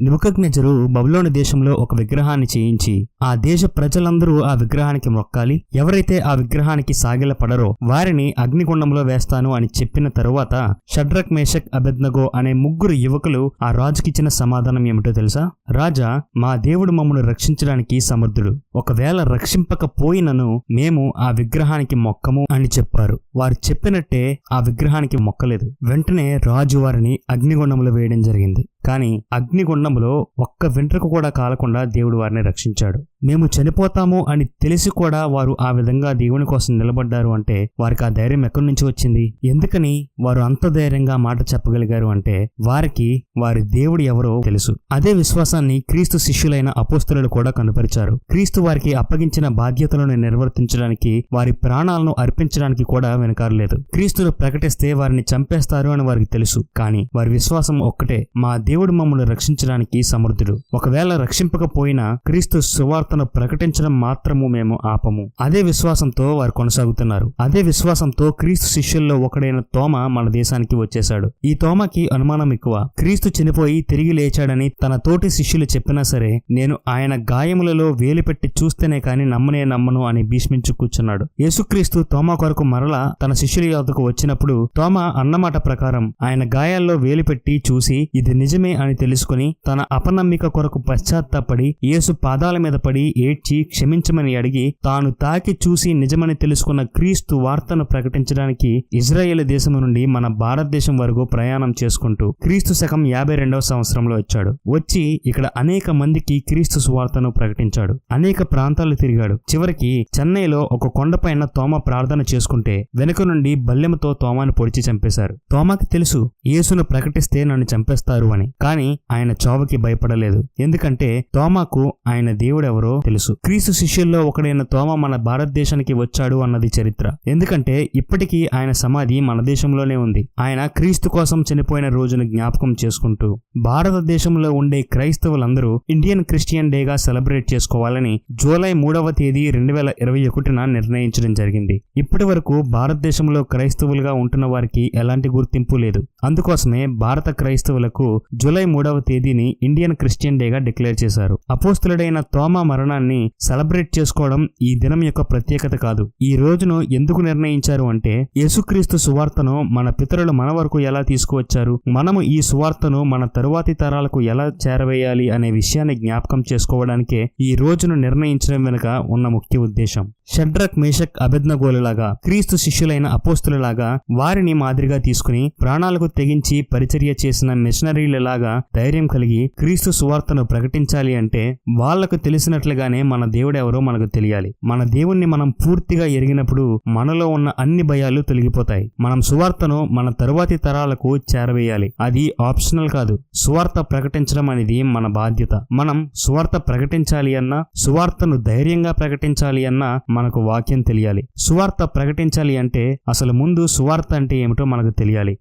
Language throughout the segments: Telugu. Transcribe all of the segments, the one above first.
నిబుకజ్ఞజరు బబులోని దేశంలో ఒక విగ్రహాన్ని చేయించి ఆ దేశ ప్రజలందరూ ఆ విగ్రహానికి మొక్కాలి. ఎవరైతే ఆ విగ్రహానికి సాగిలపడరో వారిని అగ్నిగుండంలో వేస్తాను అని చెప్పిన తరువాత షడ్రక్ మేషక్ అభిజ్ఞగో అనే ముగ్గురు యువకులు ఆ రాజుకిచ్చిన సమాధానం ఏమిటో తెలుసా? రాజా మా దేవుడు మమ్మను రక్షించడానికి సమర్థుడు. ఒకవేళ రక్షింపకపోయినను మేము ఆ విగ్రహానికి మొక్కము అని చెప్పారు. వారు చెప్పినట్టే ఆ విగ్రహానికి మొక్కలేదు. వెంటనే రాజు వారిని అగ్నిగుండంలో వేయడం జరిగింది. కానీ అగ్నిగుండంలో ఒక్క వెంట్రుకు కూడా కాలకుండా దేవుడు వారిని రక్షించాడు. మేము చనిపోతాము అని తెలిసి కూడా వారు ఆ విధంగా దేవుని కోసం నిలబడ్డారు అంటే వారికి ఆ ధైర్యం ఎక్కడి నుంచి వచ్చింది? ఎందుకని వారు అంత ధైర్యంగా మాట చెప్పగలిగారు అంటే వారికి వారి దేవుడు ఎవరో తెలుసు. అదే విశ్వాసాన్ని క్రీస్తు శిష్యులైన అపోస్తులు కూడా కనుపరిచారు. క్రీస్తు వారికి అప్పగించిన బాధ్యతలను నిర్వర్తించడానికి వారి ప్రాణాలను అర్పించడానికి కూడా వెనకారలేదు క్రీస్తును ప్రకటిస్తే వారిని చంపేస్తారు అని వారికి తెలుసు. కానీ వారి విశ్వాసం ఒక్కటే మా దేవుడు మమ్మల్ని రక్షించడానికి సమర్థుడు. ఒకవేళ రక్షింపకపోయినా క్రీస్తు సువార్తను ప్రకటించడం మాత్రము మేము ఆపము. అదే విశ్వాసంతో వారు కొనసాగుతున్నారు. అదే విశ్వాసంతో క్రీస్తు శిష్యుల్లో ఒకడైన తోమ మన దేశానికి వచ్చేశాడు. ఈ తోమకి అనుమానం ఎక్కువ. క్రీస్తు చనిపోయి తిరిగి లేచాడని తన తోటి శిష్యులు చెప్పినా సరే నేను ఆయన గాయములలో వేలు పెట్టి చూస్తేనే కాని నమ్మనే నమ్మను అని భీష్మించు కూర్చున్నాడు. యేసుక్రీస్తు తోమ కొరకు మరలా తన శిష్యుల యొద్దకు వచ్చినప్పుడు తోమ అన్నమాట ప్రకారం ఆయన గాయాల్లో వేలు పెట్టి చూసి ఇది నిజమే అని తెలుసుకుని తన అపనమ్మిక కొరకు పశ్చాత్తాపడి యేసు పాదాల మీద పడి ఏడ్చి క్షమించమని అడిగి తాను తాకి చూసి నిజమని తెలుసుకున్న క్రీస్తు వార్తను ప్రకటించడానికి ఇజ్రాయేల్ దేశం నుండి మన భారతదేశం వరకు ప్రయాణం చేసుకుంటూ క్రీస్తు శకం యాభై రెండవ సంవత్సరంలో వచ్చాడు. వచ్చి ఇక్కడ అనేక మందికి క్రీస్తు సువార్తను ప్రకటించాడు. అనేక ప్రాంతాలు తిరిగాడు. చివరికి చెన్నైలో ఒక కొండపైన తోమ ప్రార్థన చేసుకుంటే వెనుక నుండి బల్లెమతో తోమాను పొడిచి చంపేశారు. తోమాకి తెలుసు యేసును ప్రకటిస్తే నన్ను చంపేస్తారు అని. కానీ ఆయన చావుకి భయపడలేదు. ఎందుకంటే తోమాకు ఆయన దేవుడెవరో తెలుసు. క్రీస్తు శిష్యుల్లో ఒకడైన తోమ మన భారతదేశానికి వచ్చాడు అన్నది చరిత్ర. ఎందుకంటే ఇప్పటికీ ఆయన సమాధి మన దేశంలోనే ఉంది. ఆయన క్రీస్తు కోసం చనిపోయిన రోజును జ్ఞాపకం చేసుకుంటూ భారతదేశంలో ఉండే క్రైస్తవులందరూ ఇండియన్ క్రిస్టియన్ డేగా సెలబ్రేట్ చేసుకోవాలని జూలై మూడవ తేదీ రెండు వేల ఇరవై ఒకటిన నిర్ణయించడం జరిగింది. ఇప్పటి వరకు భారతదేశంలో క్రైస్తవులుగా ఉంటున్న వారికి ఎలాంటి గుర్తింపు లేదు. అందుకోసమే భారత క్రైస్తవులకు జూలై మూడవ తేదీని ఇండియన్ క్రిస్టియన్ డేగా డిక్లేర్ చేశారు. అపోస్తులుడైన తోమా మరణాన్ని సెలబ్రేట్ చేసుకోవడం ఈ దినం యొక్క ప్రత్యేకత కాదు. ఈ రోజును ఎందుకు నిర్ణయించారు అంటే యేసుక్రీస్తు సువార్తను మన పితరులు మన వరకు ఎలా తీసుకువచ్చారు మనము ఈ సువార్తను మన తరువాతి తరాలకు ఎలా చేరవేయాలి అనే విషయాన్ని జ్ఞాపకం చేసుకోవడానికే ఈ రోజును నిర్ణయించడం వెనుక ఉన్న ముఖ్య ఉద్దేశం. షడ్రక్ మేషక్ అభిజ్ఞగోలులాగా క్రీస్తు శిష్యులైన అపోస్తులలాగా వారిని మాదిరిగా తీసుకుని ప్రాణాలకు తెగించి పరిచర్య చేసిన మిషనరీలలాగా ధైర్యం కలిగి క్రీస్తు సువార్తను ప్రకటించాలి అంటే వాళ్ళకు తెలిసినట్లుగానే మన దేవుడెవరో మనకు తెలియాలి. మన దేవుణ్ణి మనం పూర్తిగా ఎరిగినప్పుడు మనలో ఉన్న అన్ని భయాలు తొలగిపోతాయి. మనం సువార్తను మన తరువాతి తరాలకు చేరవేయాలి. అది ఆప్షనల్ కాదు. సువార్త ప్రకటించడం అనేది మన బాధ్యత. మనం సువార్త ప్రకటించాలి అన్నా సువార్తను ధైర్యంగా ప్రకటించాలి అన్నా మనకు వాక్యం తెలియాలి. సువార్త ప్రకటించాలి అంటే అసలు ముందు సువార్త అంటే ఏమిటో మనకు తెలియాలి.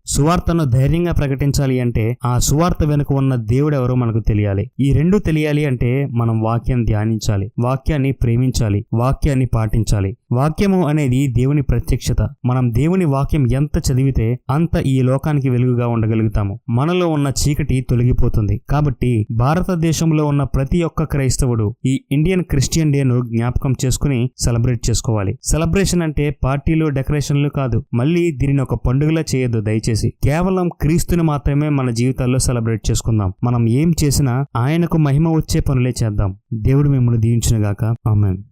సువార్తను ధైర్యంగా ప్రకటించాలి అంటే ఆ సువార్త వెనుక ఉన్న దేవుడెవరో మనకు తెలియాలి. ఈ రెండు తెలియాలి అంటే మనం వాక్యం ధ్యానించాలి. వాక్యాన్ని ప్రేమించాలి. వాక్యాన్ని పాటించాలి. వాక్యము అనేది దేవుని ప్రత్యక్షత. మనం దేవుని వాక్యం ఎంత చదివితే అంత ఈ లోకానికి వెలుగుగా ఉండగలుగుతాము. మనలో ఉన్న చీకటి తొలగిపోతుంది. కాబట్టి భారతదేశంలో ఉన్న ప్రతి ఒక్క క్రైస్తవుడు ఈ ఇండియన్ క్రిస్టియన్ డేను జ్ఞాపకం చేసుకుని సెలబ్రేట్ చేసుకోవాలి. సెలబ్రేషన్ అంటే పార్టీలు డెకరేషన్లు కాదు. మళ్ళీ దీనిని ఒక పండుగలా చేయొద్దు దయచేసి. కేవలం క్రీస్తుని మాత్రమే మన జీవితాల్లో సెలబ్రేట్ చేసుకుందాం. మనం ఏం చేసినా ఆయనకు మహిమ వచ్చే పనులే చేద్దాం. దేవుడు మిమ్మల్ని దీవించునుగాక. ఆమెన్.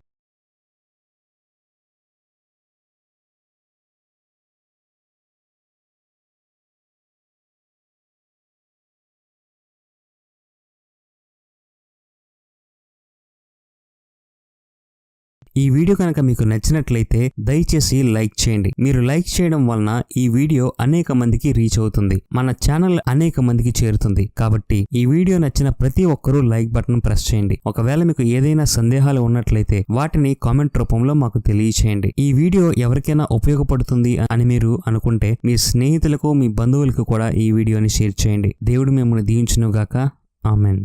ఈ వీడియో కనుక మీకు నచ్చినట్లయితే దయచేసి లైక్ చేయండి. మీరు లైక్ చేయడం వలన ఈ వీడియో అనేక మందికి రీచ్ అవుతుంది. మన ఛానల్ అనేక మందికి చేరుతుంది. కాబట్టి ఈ వీడియో నచ్చిన ప్రతి ఒక్కరూ లైక్ బటన్ ప్రెస్ చేయండి. ఒకవేళ మీకు ఏదైనా సందేహాలు ఉన్నట్లయితే వాటిని కామెంట్ రూపంలో మాకు తెలియచేయండి. ఈ వీడియో ఎవరికైనా ఉపయోగపడుతుంది అని మీరు అనుకుంటే మీ స్నేహితులకు మీ బంధువులకు కూడా ఈ వీడియోని షేర్ చేయండి. దేవుడు మిమ్మల్ని దీవించునుగాక. ఆమెన్.